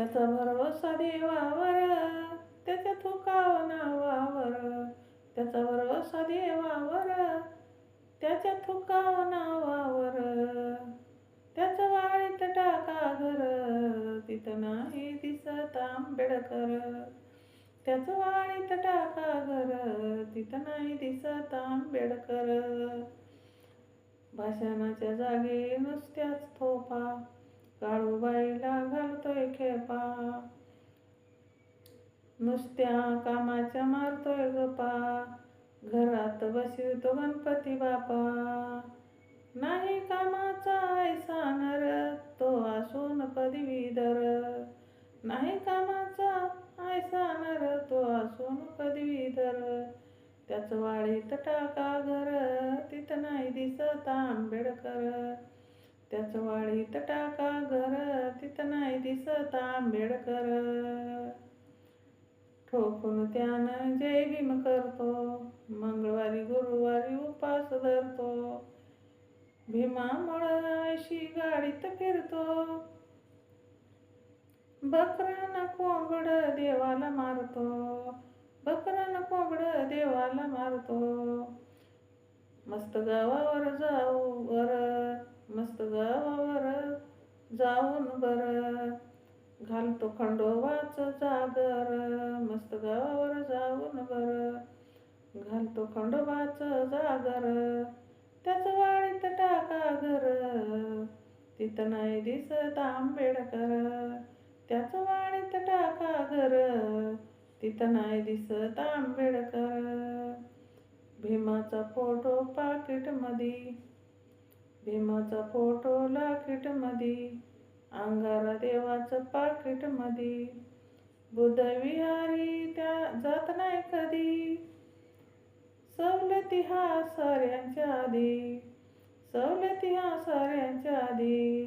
त्याचा भरवसा देवावर त्याच्या थुकाव नावावर त्याचा भरवसा देवावर त्याच्या थुकाव नावावर. त्याचं वाळीत टाका घर तिथं नाही दिसत आंबेडकर त्याचं वाळीत टाका घर तिथं नाही दिसत आंबेडकर भाषणाच्या जागी नुसत्याच थोपा नुसत्या कामाच्या मारतोय गपा घरात बसवितो गणपती बापा नाही कामाचा ऐसा नर तो असून पदवीधर नाही कामाचा ऐसा नर तो असून पदवीधर त्याचं वाळीत टाका घर तिथं नाही दिसत आंबेडकर. त्याचं वाळीत टाका घर तिथं नाही दिसत आंबेडकर. ठोकून त्यानं जय भीम करतो मंगळवारी गुरुवारी उपास धरतो. भीमामुळं अशी गाडीत फिरतो. बकरानं कोंबड देवाला मारतो बकरानं कोंबड देवाला मारतो. मस्त गावावर जाऊ वर मस्त गावावर जाऊन बरं. घालतो खंडोबाच जागर मस्त गावावर जाऊन बर. घालतो खंडोबाच जागर त्याचं वाळीत टाका घर. तिथं नाही दिसत आंबेडकर त्याचं वाळीत टाका घर. तिथं नाही दिसत आंबेडकर भीमाचा फोटो पाकिट मधी भीमाचा फोटो लाकीट अंगारा देवाचं पाकिट मधी. बुधविहारी त्या जात नाही कधी. सवलती हा साऱ्यांच्या आधी. सवलती हा साऱ्यांच्या आधी.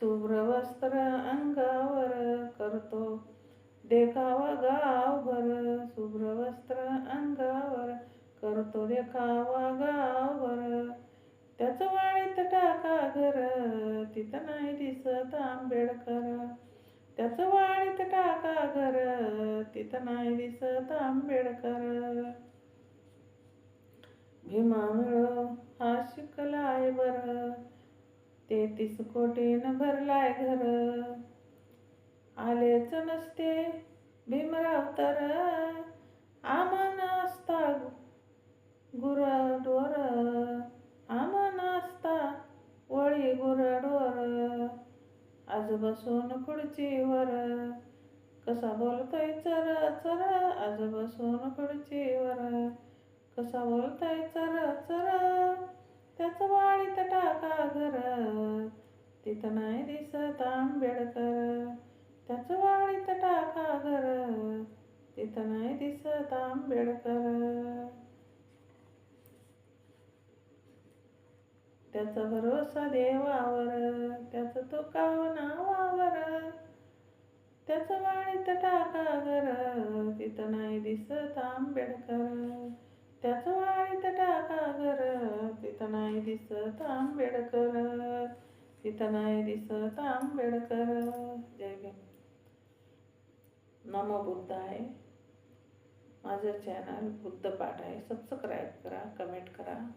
शुभ्र वस्त्र अंगावर करतो. देखावा गावभर शुभ्र वस्त्र अंगावर करतो. देखावा गावभर त्याचं वाळीत टाका घर. तिथं नाही दिसत आंबेडकर त्याचं वाणीत टाका घर तिथं नाही दिसत आंबेडकर भीमामुळं हा शिकलाय बर तेहतीस कोटीनं भरलाय घर. आलेच नसते भीमराव तर आमन असता गुरा आज बसून खुर्चीवर. कसा बोलतोय चर चर आज बसून खुर्चीवर. कसा बोलताय चर चर त्याच वाळीत टाका घर. तिथं नाही दिसत आंबेडकर. त्याच वाळीत टाका घर. तिथं नाही दिसत आंबेडकर. त्याचा भरोसा देवावर त्याचं तो काव नावावर. त्याचं वाळीत टाका घर तिथं नाही दिसत आंबेडकर. त्याचं वाळीत टाका घर तिथं नाही दिसत आंबेडकर. तिथं नाही दिसत आंबेडकर. जय भीम. नमो बुद्ध आहे. माझं चॅनल बुद्ध पाठ आहे. सबस्क्राईब करा कमेंट करा.